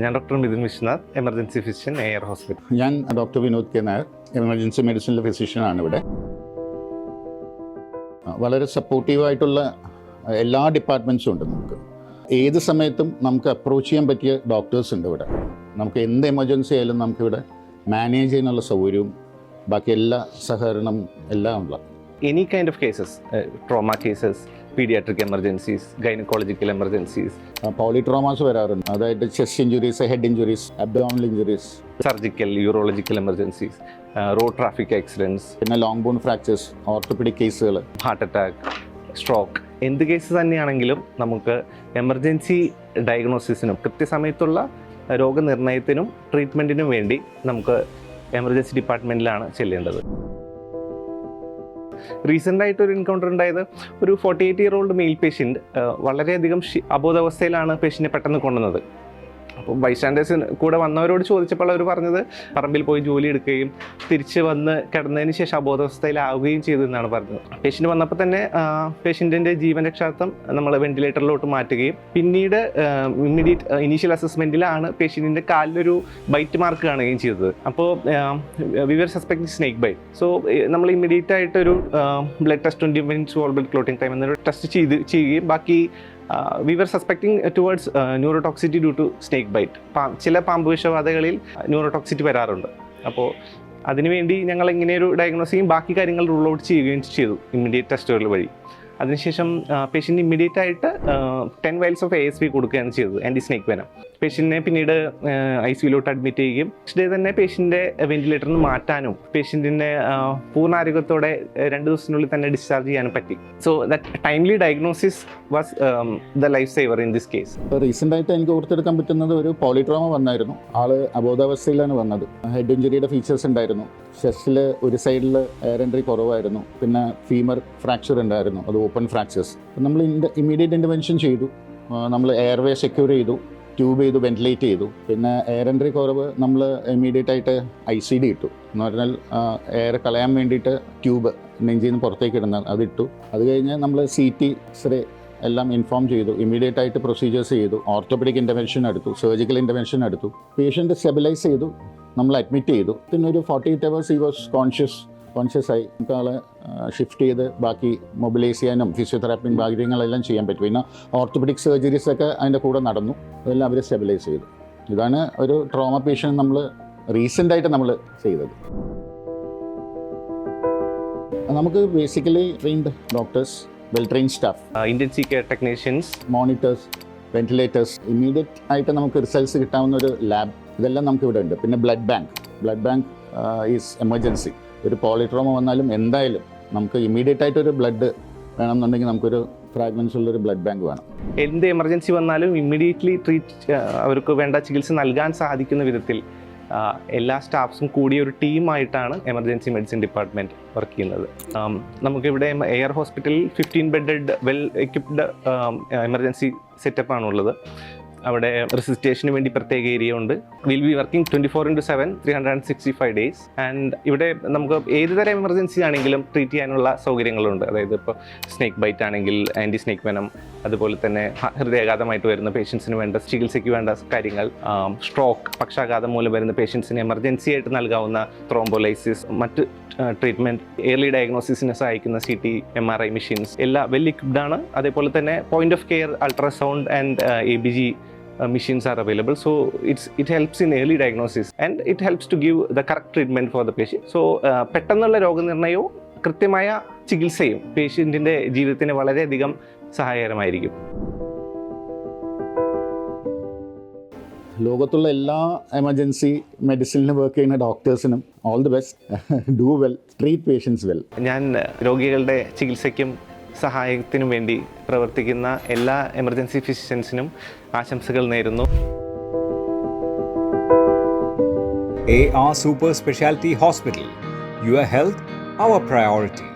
ഞാൻ doctor Mithun Vishwanath emergency physician air hospital ഞാൻ doctor Vinod K Nair emergency മെഡിസിനിലെ ഫിസിഷ്യനാണ് ഇവിടെ. വളരെ സപ്പോർട്ടീവായിട്ടുള്ള എല്ലാ ഡിപ്പാർട്ട്മെന്റ്സും ഉണ്ട് നമുക്ക്. ഏത് സമയത്തും നമുക്ക് അപ്രോച്ച് ചെയ്യാൻ പറ്റിയ ഡോക്ടേഴ്സ് ഉണ്ട് ഇവിടെ. നമുക്ക് എന്ത് എമർജൻസി ആയാലും നമുക്കിവിടെ മാനേജ് ചെയ്യാനുള്ള സൗകര്യവും ബാക്കി എല്ലാ സഹകരണം എല്ലാം ഉള്ള. Any kind of cases trauma cases paediatric emergencies gynaecological emergencies polytraumas വരാറുണ്ട്. അതായത് chest injuries head injuries abdominal injuries surgical urological emergencies road traffic accidents പിന്നെ ലോങ് ബോൺ ഫ്രാക്ചേഴ്സ് ഓർത്തോപെഡിക് കേസുകൾ ഹാർട്ട് അറ്റാക്ക് സ്ട്രോക്ക് എന്ത് കേസ് തന്നെയാണെങ്കിലും നമുക്ക് emergency ഡയഗ്നോസിസിനും കൃത്യസമയത്തുള്ള രോഗനിർണയത്തിനും ട്രീറ്റ്മെന്റിനും വേണ്ടി നമുക്ക് emergency ഡിപ്പാർട്ട്മെന്റിലാണ് ചെല്ലേണ്ടത്. Recent ആയിട്ട് ഒരു എൻകൗണ്ടർ ഉണ്ടായത് ഒരു forty eight year old male patient വളരെയധികം അബോധാവസ്ഥയിലാണ് പേഷ്യന്റിനെ പെട്ടെന്ന് കൊണ്ടുവന്നത്. അപ്പോൾ ബൈസ്റ്റാൻഡേഴ്സിന് കൂടെ വന്നവരോട് ചോദിച്ചപ്പോൾ അവർ പറഞ്ഞത് പറമ്പിൽ പോയി ജോലി എടുക്കുകയും തിരിച്ച് വന്ന് കിടന്നതിന് ശേഷം അബോധാവസ്ഥയിലാവുകയും ചെയ്തു എന്നാണ് പറഞ്ഞത്. പേഷ്യന്റ് വന്നപ്പോൾ തന്നെ പേഷ്യന്റിന്റെ ജീവൻ രക്ഷാർത്ഥം നമ്മൾ വെന്റിലേറ്ററിലോട്ട് മാറ്റുകയും പിന്നീട് ഇമ്മീഡിയറ്റ് ഇനീഷ്യൽ അസസ്മെന്റിലാണ് പേഷ്യന്റിന്റെ കാലിലൊരു ബൈറ്റ് മാർക്ക് കാണുകയും ചെയ്തത്. അപ്പോൾ we were suspect snake bite so നമ്മൾ ഇമ്മീഡിയറ്റ് ആയിട്ട് ഒരു blood test twenty minutes whole blood clotting time എന്നൊരു ടെസ്റ്റ് ചെയ്ത് ചെയ്യുകയും ബാക്കി we were suspecting towards neurotoxicity due to snake bite ചില പാമ്പ് വിഷബാധകളിൽ ന്യൂറോടോക്സിറ്റി വരാറുണ്ട്. അപ്പോൾ അതിനുവേണ്ടി ഞങ്ങൾ ഇങ്ങനെ ഒരു ഡയഗ്നോസ് ബാക്കി കാര്യങ്ങൾ റൂൾ ഔട്ട് ചെയ്യുകയും ചെയ്തു ഇമ്മീഡിയറ്റ് ടെസ്റ്റുകൾ വഴി. അതിനുശേഷം പേഷ്യന്റ് ഇമ്മീഡിയറ്റ് ആയിട്ട് ten vials of A S V കൊടുക്കുകയാണ് ചെയ്തത് ആന്റി സ്നേക്ക് വെനം പേഷ്യന്റിനെ പിന്നീട് ഐ സിയിലോട്ട് അഡ്മിറ്റ് ചെയ്യുകയും നെക്സ്റ്റ് ഡേ തന്നെ പേഷ്യന്റെ വെന്റിലേറ്ററിൽ മാറ്റാനും പേഷ്യന്റിന്റെ പൂർണ ആരോഗ്യത്തോടെ രണ്ട് ദിവസത്തിനുള്ളിൽ തന്നെ ഡിസ്ചാർജ് ചെയ്യാനും പറ്റി. So that timely diagnosis was the life saver in this case ഇപ്പോൾ റീസെന്റായിട്ട് എനിക്ക് ഓർത്തെടുക്കാൻ പറ്റുന്നത് ഒരു പോളിട്രോമ വന്നായിരുന്നു. ആൾ അബോധാവസ്ഥയിലാണ് വന്നത്. ഹെഡ് ഇഞ്ചുറിയുടെ ഫീച്ചേഴ്സ് ഉണ്ടായിരുന്നു. ചെസ്റ്റിൽ ഒരു സൈഡിൽ എയർ എൻട്രി കുറവായിരുന്നു. പിന്നെ ഫീമർ ഫ്രാക്ചർ ഉണ്ടായിരുന്നു. അത് ഓപ്പൺ ഫ്രാക്ചേഴ്സ് നമ്മൾ ഇമ്മീഡിയറ്റ് ഇന്റർവെൻഷൻ ചെയ്തു. നമ്മൾ എയർവേ സെക്യൂർ ചെയ്തു ട്യൂബ് ചെയ്തു വെന്റിലേറ്റ് ചെയ്തു. പിന്നെ എയർ എൻട്രി കുറവ് നമ്മൾ ഇമ്മീഡിയറ്റ് ആയിട്ട് ഐ സി ഡി ഇട്ടു. എന്ന് പറഞ്ഞാൽ എയർ കളയാൻ വേണ്ടിയിട്ട് ട്യൂബ് നെഞ്ചിൽ നിന്ന് പുറത്തേക്ക് ഇടുന്ന അതിട്ടു അത് കഴിഞ്ഞ് നമ്മൾ സി ടി എക്സ്റേ എല്ലാം ഇൻഫോം ചെയ്തു. ഇമ്മീഡിയറ്റ് ആയിട്ട് പ്രൊസീജിയേഴ്സ് ചെയ്തു. ഓർത്തോപെഡിക് ഇന്റർവെൻഷൻ എടുത്തു. സർജിക്കൽ ഇന്റർവെൻഷൻ എടുത്തു. പേഷ്യന്റ് സ്റ്റെബിലൈസ് ചെയ്തു. നമ്മൾ അഡ്മിറ്റ് ചെയ്തു. പിന്നെ ഒരു ഫോർട്ടി എയ്റ്റ് അവേഴ്സ് ഈ വാസ് കോൺഷ്യസ് കോൺഷ്യസ് ആയി നമുക്ക് ആളെ ഷിഫ്റ്റ് ചെയ്ത് ബാക്കി മൊബിലൈസ് ചെയ്യാനും ഫിസിയോതെറാപ്പിയും കാര്യങ്ങളെല്ലാം ചെയ്യാൻ പറ്റും. പിന്നെ ഓർത്തോപെഡിക് സർജറീസ് ഒക്കെ അതിന്റെ കൂടെ നടന്നു. അതെല്ലാം അവർ സ്റ്റെബിലൈസ് ചെയ്തു. ഇതാണ് ഒരു ട്രോമ പേഷ്യൻ നമ്മൾ റീസെന്റായിട്ട് നമ്മൾ ചെയ്തത്. നമുക്ക് basically trained doctors well train staff intensive care technicians monitors ventilators immediate ആയിട്ട് നമുക്ക് റിസൾട്ട്സ് കിട്ടാവുന്ന ഒരു ലാബ് ഇതെല്ലാം നമുക്ക് ഇവിടെ ഉണ്ട്. പിന്നെ blood bank blood bank is emergency ഒരു പോളിട്രോമ വന്നാലും എന്തായാലും നമുക്ക് ഇമ്മീഡിയറ്റ് ആയിട്ട് ഒരു ബ്ലഡ് വേണമെന്നുണ്ടെങ്കിൽ നമുക്കൊരു ഫ്രാഗ്മെൻസ് ഉള്ളൊരു ബ്ലഡ് ബാങ്ക് വേണം. എന്ത് എമർജൻസി വന്നാലും ഇമ്മീഡിയറ്റ്ലി ട്രീറ്റ് അവർക്ക് വേണ്ട ചികിത്സ നൽകാൻ സാധിക്കുന്ന വിധത്തിൽ എല്ലാ സ്റ്റാഫ്സും കൂടിയ ഒരു ടീമായിട്ടാണ് എമർജൻസി മെഡിസിൻ ഡിപ്പാർട്ട്മെന്റ് വർക്ക് ചെയ്യുന്നത്. നമുക്കിവിടെ എയർ ഹോസ്പിറ്റലിൽ fifteen bedded well equipped emergency സെറ്റപ്പാണ് ഉള്ളത് അവിടെ റെസിസ്റ്റേഷന് വേണ്ടി പ്രത്യേക ഏരിയ ഉണ്ട്. Will be working twenty four into seven three hundred and sixty five days and ഇവിടെ നമുക്ക് ഏത് തരം എമർജൻസി ആണെങ്കിലും ട്രീറ്റ് ചെയ്യാനുള്ള സൗകര്യങ്ങളുണ്ട്. അതായത് ഇപ്പോൾ സ്നേക്ക് ബൈറ്റ് ആണെങ്കിൽ ആന്റി സ്നേക്ക് വെനം അതുപോലെ തന്നെ ഹൃദയാഘാതമായിട്ട് വരുന്ന പേഷ്യൻസിന് വേണ്ട ചികിത്സയ്ക്ക് വേണ്ട കാര്യങ്ങൾ സ്ട്രോക്ക് പക്ഷാഘാതം മൂലം വരുന്ന പേഷ്യൻസിന് എമർജൻസി ആയിട്ട് നൽകാവുന്ന ത്രോംബോലൈസിസ് മറ്റ് ട്രീറ്റ്മെന്റ് ഏർലി ഡയഗ്നോസിസിനെ സഹായിക്കുന്ന C T M R I machines എല്ലാം വെൽ ഇക്വിപ്ഡ് ആണ്. അതേപോലെ തന്നെ point of care ultrasound and A B G machines are available. So it's it helps in early diagnosis and it helps to give the correct treatment for the patient. So uh, പെട്ടെന്നുള്ള രോഗനിർണയവും കൃത്യമായ ചികിത്സയും പേഷ്യന്റിന്റെ ജീവിതത്തിന് വളരെയധികം സഹായകരമായിരിക്കും. ലോകത്തുള്ള എല്ലാ emergency മെഡിസിനിലും work ചെയ്യുന്ന ഡോക്ടേഴ്സിനും all the best do well treat patients well ഞാൻ രോഗികളുടെ ചികിത്സയ്ക്കും സഹായത്തിനും വേണ്ടി പ്രവർത്തിക്കുന്ന എല്ലാ എമർജൻസി ഫിസിഷ്യൻസിനും ആശംസകൾ നേരുന്നു. A R super speciality hospital your health our priority